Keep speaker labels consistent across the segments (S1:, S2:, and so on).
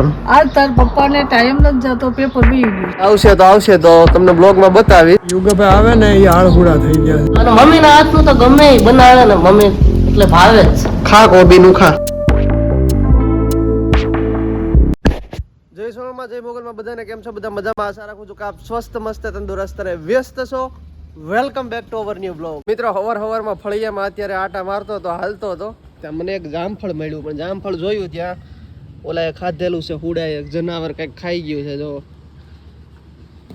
S1: સીતારામ
S2: આજ તાર પપ્પાને ટાઈમ નથી જતો પેપર બી
S1: આવશે તો આવશે તો તમને બ્લોગમાં બતાવી યુગભાઈ આવે ને એ હાળહુડા થઈ ગયા
S3: અને મમ્મીના હાથનું તો ગમે બનાવે ને મમ્મી એટલે ભાવે જ.
S1: ખા કોબીનું ખા. જય સોનામાં જય મોગલમાં બધાને કેમ છો? બધા મજામાં? આશા રાખું છું કે આપ સ્વસ્થ મસ્ત તંદુરસ્ત રહે વ્યસ્ત છો. Welcome back to our new blog મિત્રો હવર હવારમાં ફળિયામાં અત્યારે આટા મારતો હતો હાલતો હતો. ત્યાં મને એક જામફળ મળ્યું પણ જામફળ જોયું ત્યાં. ઓલાએ ખાધેલું છે હુડાએ, જનાવર કંઈક ખાઈ ગયું છે, જો.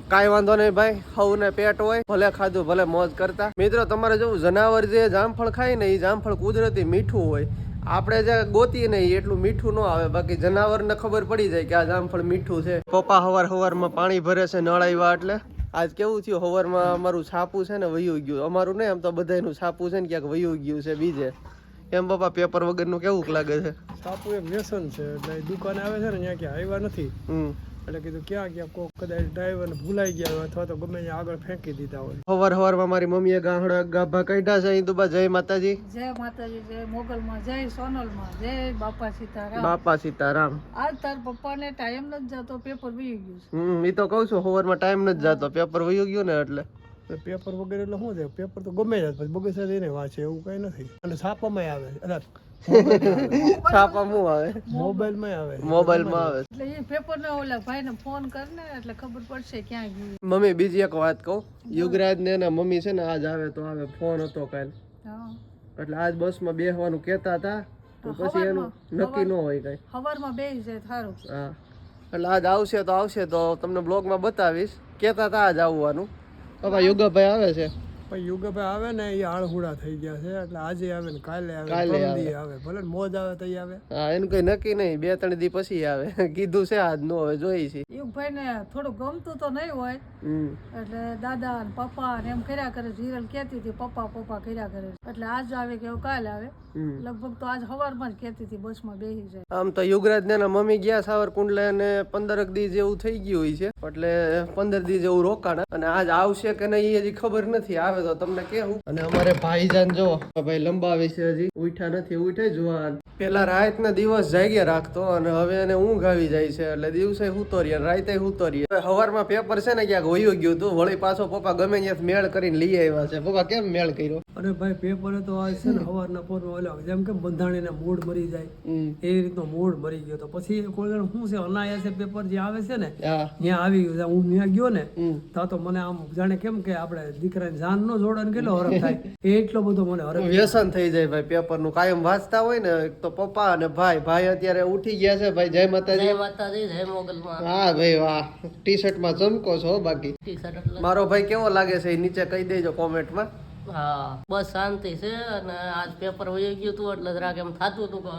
S1: કાંઈ વાંધો નહીં ભાઈ, હવને પેટ હોય, ભલે ખાધું, ભલે મોજ કરતા. મિત્રો, તમારે જોવું, જનાવર જે જામફળ ખાય ને એ જામફળ કુદરતી મીઠું હોય. આપણે જે ગોતીએ ને એટલું મીઠું ન આવે, બાકી જનાવરને ખબર પડી જાય કે આ જામફળ મીઠું છે. પપ્પા હવાર હવારમાં પાણી ભરે છે નળ આવ્યા એટલે. આજ કેવું થયું, હવારમાં અમારું છાપું છે ને વયું ગયું. અમારું નહીં, આમ તો બધાયનું છાપું છે ને ક્યાંક વયું ગયું છે બીજે. કેમ પપ્પા પેપર વગરનું કેવું લાગે છે?
S4: સાપુ એક વ્યસન છે એટલે દુકાન આવે છે ને ત્યાં ક્યાં આવ્યા નથી.
S1: હમ.
S4: એટલે કીધું ક્યાં ક્યાં કોક કદાચ ડ્રાઈવર ભૂલાઈ ગયા હોય અથવા તો ગમે ત્યાં આગળ ફેંકી દીધા હોય.
S1: હવાર હવારમાં મારી મમ્મીએ ગાહડા ગાભા કાઢ્યા છે દુબા જય માતાજી.
S2: જય માતાજી જય મોગલમાં જય સોનલમાં જય બાપા સીતારામ.
S1: બાપા સીતારામ.
S2: આજ તાર પપ્પાને ટાઈમ નથી જતો પેપર બી ગયું છે.
S1: હમ એ તો કહું છું હવારમાં ટાઈમ નથી જતો પેપર વયું ગયું ને એટલે.
S4: પેપર વગેરે એટલે શું છે પેપર તો ગમે જ પછી બગીચા જઈને વાંચે એવું કઈ નથી. અને છાપામાં આવે એટલે
S1: છાપા હું આવે.
S4: મોબાઈલમાં આવે.
S1: મોબાઈલમાં આવે.
S2: એટલે એ પેપર ને ઓલા ભાઈને ફોન કરને એટલે ખબર પડશે ક્યાં ગયું.
S1: મમ્મી બીજી એક વાત કહું. યુગરાજ ને એના મમ્મી છે ને આજ આવે તો આવે ફોન હતો કાલ. એટલે આજ બસમાં બેસવાનું કેતા હતા તો પછી એનું નક્કી ન હોય કઈ.
S2: સવારમાં બેસી જાય થારું
S1: હા. એટલે આજ આવશે તો આવશે તો તમને બ્લોગમાં બતાવીશ. કેતા હતા આજ આવવાનું. પપ્પા યુગાભાઈ આવે છે.
S4: પછી યુગભાઈ આવે ને એ હાળહુડા થઈ ગયા છે. એટલે આજે આવે ને કાલે આવે
S1: કાલે આવે.
S4: ભલે મોજ આવે તો આવે.
S1: હા એનું કઈ નક્કી નહીં. બે ત્રણ દી પછી આવે. કીધું છે આજ નો હવે જોઈ છે.
S2: યુગભાઈને થોડું ગમતું તો નહીં હોય. એટલે દાદા ને પપ્પા ને એમ કર્યા કરે. જીરલ કેતી હતી પપ્પા પપ્પા કર્યા કરે. એટલે આજ આવે કે કાલે આવે. લગભગ તો આજ સવારમાં જ કેતી હતી બસમાં બેસી જાય.
S1: આમ તો યુગરાજ ને એના મમ્મી ગયા સાવરકુંડલે અને પંદર દી જેવું થઈ ગયું હોય છે. એટલે પંદર દી જેવું રોકાણા. અને આજ આવશે કે નહીં એ હજી ખબર નથી. આવે તો તમને કેવું? અને અમારે ભાઈજાન જો ભાઈ લંબા છે હજી. ઉઠ્યા નથી, ઉઠે જુવાન. પેલા રાત ના દિવસ જાગ્યા રાખતો અને હવે એને ઊંઘ આવી જાય છે એટલે દિવસે હુતોરીએ રાતે હુતોરીએ. હવે હવારમાં પેપર છે ને ક્યાંક વયું ગયું હતું વળી પાછો પપ્પા ગમે ત્યાં મેળ કરીને લઈ આવ્યા છે. પપ્પા કેમ મેળ કર્યો?
S4: અને ભાઈ પેપરે તો આ છે ને સવારના પોરમાં ઓલા જેમ કે બંધાણીને મૂડ મરી જાય. એ રીતનો મૂડ મરી ગયો તો પછી કોઈ જણ શું છે અનાયાસે પેપર જે આવે છે ને ત્યાં આવી ગયું હું ત્યાં ગયો ને
S1: ત્યાં
S4: તા તો મને આમ જાણે કેમ કે આપણે દીકરાની જાન નો જોડે ને કેટલો હરખ થાય. એટલો બધો મને હરખ
S1: વ્યસન થઈ જાય ભાઈ પેપરનું. કાયમ વાંચતા હોય ને એક તો પપ્પા અને ભાઈ. ભાઈ અત્યારે ઉઠી ગયા છે ભાઈ જય માતાજી.
S3: જય માતાજી જય મોગલમાં.
S1: હા ભાઈ વાહ. ટી શર્ટમાં ચમકો છો બાકી. મારો ભાઈ કેવો લાગે છે નીચે કહી દેજો કોમેન્ટમાં
S3: હા બસ શાંતિ છે અને આજ પેપર વહી ગયું હતું એટલે જરાક એમ થતું હતું કે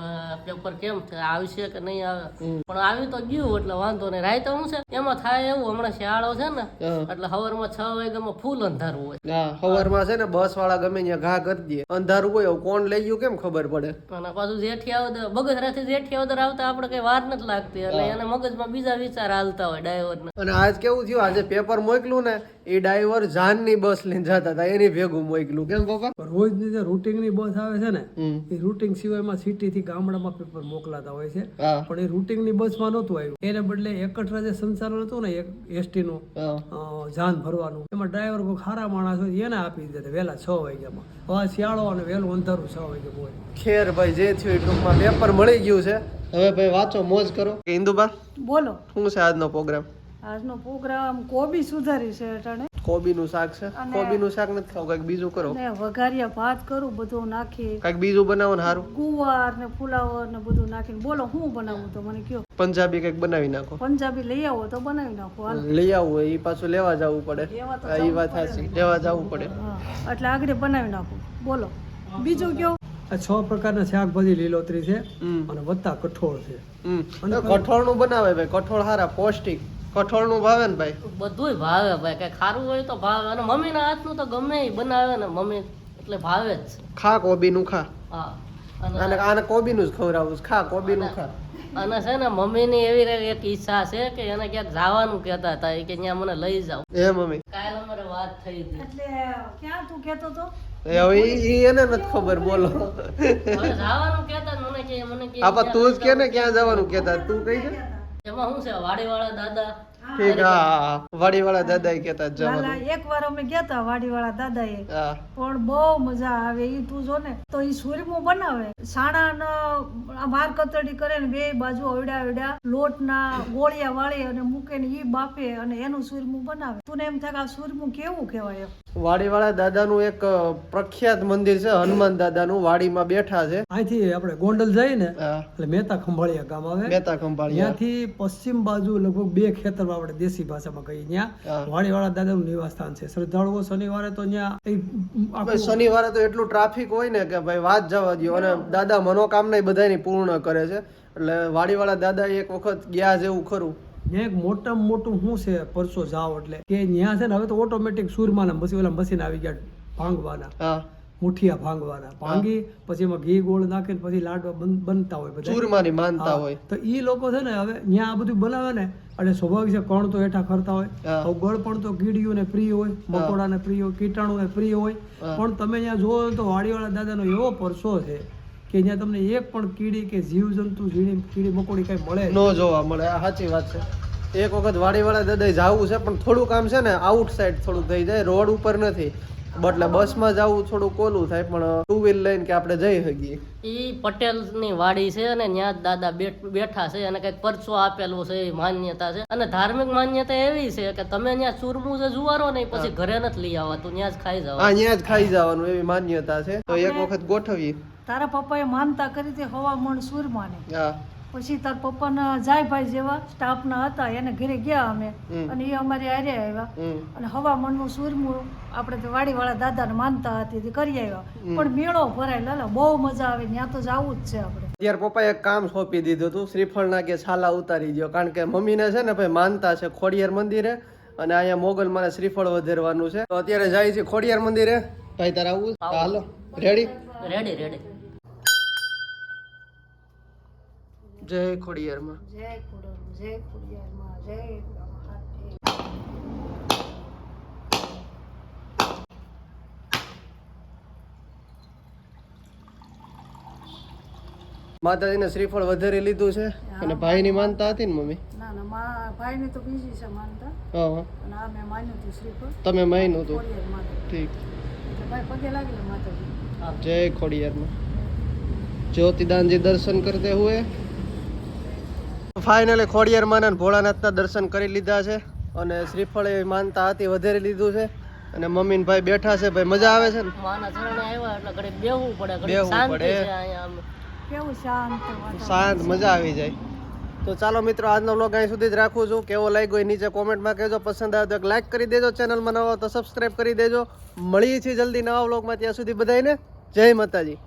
S3: પેપર કેમ છે આવશે કે નહીં આવે. પણ આવી તો ગયું એટલે વાંધો નહીં. રાતે શું છે? એમાં થાય એવું હમણાં શિયાળો છે ને. એટલે સવારમાં છ વાગ્યામાં ફૂલ અંધારું હોય.
S1: હા સવારમાં છે ને બસ વાળા ગમે ત્યાં ઘા કરી દે. અંધારું હોય કોણ લઈ ગયું કેમ ખબર પડે?
S3: અને પાછું જેઠિયાવદર બગસરાથી જેઠિયાવદર આવતા આપણે કઈ વાર નથી લાગતી. એટલે એને મગજમાં બીજા વિચાર હાલતા હોય ડ્રાઈવરને
S1: અને આજ કેવું થયું? આજે પેપર મોકલું ને એ ડ્રાઈવર જાનની બસ લઈને જતા હતા એની ભેગું મોકલું. કેમ પપ્પા?
S4: રોજની જે રૂટિંગની બસ આવે છે ને એ રૂટિંગ સિવાયમાં સિટી થી ગામડામાં પેપર મોકલાતા હોય છે. પણ એ રૂટિંગની બસમાં નહોતું આવ્યું. એને બદલે એકઠરા જે સંચાલન હતું ને એક એસટી નું જાન ભરવાનું. એમાં ડ્રાઈવર કોઈ ખારા માણસ હોય એને આપી દે વહેલા છ વાગ્યામાં. હવે શિયાળો અને વહેલું અંધારું છ વાગે હોય.
S1: ખેર ભાઈ જે થયું એ ટૂંકમાં પેપર મળી ગયું છે. હવે ભાઈ વાંચો મોજ કરો. ઇન્દુબા?
S2: બોલો.
S1: શું છે આજનો પ્રોગ્રામ
S2: આજનો પ્રોગ્રામ કોબી સુધારી છે અટાણે.
S1: કોબીનું શાક છે. કોબીનું શાક નથી ખાવું કંઈક બીજું કરો.
S2: ને વઘારિયા ભાત કરું બધું નાખી.
S1: કંઈક બીજું બનાવો ને સારું
S2: ગુવાર ને ફુલાવર ને બધું નાખીને. બોલો હું બનાવું તો? મને કયો.
S1: પંજાબી કંઈક બનાવી નાખો.
S2: પંજાબી લઈ આવો તો બનાવી નાખો હાલ.
S1: લઈ આવો એ પાછું લેવા જવું પડે. એ વાત સાચી. લેવા જવું પડે.
S2: એટલે આગળ બનાવી નાખો. બોલો. બીજું કયો?
S4: આ છ પ્રકારના શાકભાજી લીલોતરી છે
S1: હમ.
S4: અને વત્તા કઠોળ છે.
S1: હમ. કઠોળનું બનાવે ભાઈ. કઠોળ સારા પૌષ્ટિક. કઠોળનું ભાવે ને ભાઈ?
S3: બધુંય ભાવે ભાઈ કઈ ખારું હોય તો ભાવે. અને મમ્મીના હાથનું તો ગમે એ બનાવે ને મમ્મી એટલે ભાવે જ.
S1: ખા કોબીનું ખા.
S3: હા. અને
S1: આને કોબીનું જ ખવડાવું છે. ખા કોબીનું ખા.
S3: અને છે ને મમ્મીની એવી એક ઈચ્છા છે કે એને ક્યાંક જવાનું કહેતા હતા. કે ત્યાં મને લઈ જાઓ.
S1: એ મમ્મી.
S3: કાલ અમારે વાત થઈ હતી.
S2: એટલે ક્યાં તું કહેતો તો?
S1: હવે ઈ- ઈ એને નથી ખબર બોલો.
S3: જવાનું કહેતા મને કે મને કે
S1: આપા તું જ કે ને ક્યાં જવાનું કેતા તું કઈ છે?
S3: એમાં શું છે? વાડીવાળા દાદા
S1: ઠીક હા વાડીવાળા દાદા કહેતા જ જવાનું
S2: એક વાર અમે ગયા હતા વાડીવાળા દાદા
S1: એ
S2: પણ બહુ મજા આવે ઈ તું જો ને. તો ઈ સુરમું બનાવે. સાણા માર કતરડી કરે ને બે બાજુ અવડ્યા લોટ ના ગોળિયા વાળી અને મૂકે ને ઈ બાપે અને એનું સુરમું બનાવે. તું એમ થાય કે આ સુરમું કેવું કહેવાય
S1: વાડીવાળા દાદાનું એક પ્રખ્યાત મંદિર છે હનુમાન દાદાનું. વાડીમાં બેઠા છે.
S4: અહીંથી આપણે ગોંડલ જઈએ ને એટલે મહેતા ખંભાળિયા ગામ આવે.
S1: મહેતા ખંભાળિયા.
S4: ત્યાંથી પશ્ચિમ બાજુ લગભગ બે ખેતર આપણે દેશી ભાષામાં કહીએ ત્યાં વાણીવાળા દાદાનું નિવાસ સ્થાન છે. શ્રદ્ધાળુઓ શનિવારે તો ત્યાં
S1: શનિવારે તો એટલું ટ્રાફિક હોય ને કે ભાઈ વાત જવા દો અને દાદા મનોકામના બધાની પૂર્ણ કરે છે. એટલે વાડીવાળા દાદા એક વખત ગયા જેવું ખરું.
S4: ત્યાં એક મોટામાં મોટું શું છે પરસો જાવ એટલે. કે ત્યાં છે ને હવે તો ઓટોમેટિક સુરમાના મસી ઓલા મશીન આવી ગયા ભાંગવાના. મુઠિયા ભાંગવાના. ભાંગી પછી એમાં ઘી ગોળ નાખીને પછી લાડવા બનતા હોય
S1: ચૂરમાની માનતા હોય.
S4: તો એ લોકો છે ને હવે ત્યાં આ બધું બનાવે ને એટલે સ્વાભાવિક છે કણ તો હેઠા કરતા હોય. હવે ગળ પણ તો કીડીઓને પ્રિય હોય મકોડાને પ્રિય હોય કીટાણુને પ્રિય હોય. પણ તમે ત્યાં જોવો તો વાડીવાળા દાદાનો એવો પરસો છે કે જ્યાં તમને એક પણ કીડી કે જીવજંતુ ઝીણી કીડી મકોડી કઈ મળે
S1: ન જોવા મળે. આ સાચી વાત છે. એક વખત વાડીવાળા દાદા જવું છે પણ થોડું કામ છે ને આઉટ સાઈડ થોડું થઈ જાય રોડ ઉપર નથી. એટલે બસમાં જવું થોડું કોલું થાય પણ ટુ વ્હીલ લઈને કે આપણે જઈ શકીએ.
S3: ઈ પટેલની વાડી છે અને ત્યાં દાદા બેઠા છે અને કંઈક પરચો આપેલો છે એ માન્યતા છે. અને ધાર્મિક માન્યતા એવી છે કે તમે ત્યાં ચૂરમું જે જુવારો ને પછી ઘરે નથી લઈ આવતું ત્યાં જ ખાઈ જાવ
S1: હા ત્યાં જ ખાઈ જવાનું એવી માન્યતા છે. તો એક વખત ગોઠવીએ.
S2: તારા પપ્પાએ માનતા કરી હતી હવા મણ સુરમાની
S1: હા.
S2: પછી તાર પપ્પાના જાયભાઈ જેવા સ્ટાફના હતા એને ઘરે ગયા અમે. અને એ અમારે આરે આવ્યા. અને હવામાનનું સુરમું આપણે તો વાડીવાળા દાદાને માનતા હતી તે કરી આવ્યા. પણ મેળો ભરાય લાલા બહુ મજા આવે ત્યાં તો જવું જ છે આપણે.
S1: અત્યારે પપ્પાએ એક કામ સોંપી દીધું હતું શ્રીફળના કે છાલા ઉતારી દો કારણ કે મમ્મીને છે ને ભાઈ માનતા છે ખોડિયાર મંદિરે અને અહીંયા મોગલ મારે શ્રીફળ વધારવાનું છે. તો અત્યારે જાય છે ખોડિયાર મંદિરે. ભાઈ તારા આવું હાલો. રેડી
S3: રેડી રેડી
S1: જય ખોડિયારમાં.
S2: જય ખોડલ જય ખોડિયારમાં જય
S1: માતાજીને શ્રીફળ વધારે લીધું છે અને ભાઈની માનતા હતી ને મમ્મી?
S2: ના ના મા ભાઈને તો બીજી છે માનતા.
S1: હા
S2: અને આ મેં માન્યું હતું શ્રીફળ.
S1: તમે માન્યું હતું? ઠીક.
S2: ભાઈ પગે લાગેલા માતાજી.
S1: જય ખોડિયારમાં. જ્યોતિદાનજી દર્શન કરતે હુએ. ફાઇનલી ખોડિયાર માના અને ભોળાનાથના દર્શન કરી લીધા છે અને શ્રીફળ એવી માનતા હતી વધારી લીધું છે. અને મમ્મી ભાઈ બેઠા છે ભાઈ મજા આવે છે ને?
S3: માના ચરણે આવ્યા એટલે ઘડીક બેહવું પડે
S1: બેહવું.
S2: કેવું શાંત
S1: શાંત મજા આવી જાય. તો ચાલો મિત્રો આજનો વ્લોગ અહીં સુધી જ રાખું છું. કેવો લાગ્યો એ નીચે કોમેન્ટમાં કહેજો. પસંદ આવે તો એક લાઈક કરી દેજો ચેનલમાં નવો તો સબસ્ક્રાઈબ કરી દેજો. મળીએ છીએ જલ્દી નવા વ્લોગમાં ત્યાં સુધી બધાને જય માતાજી.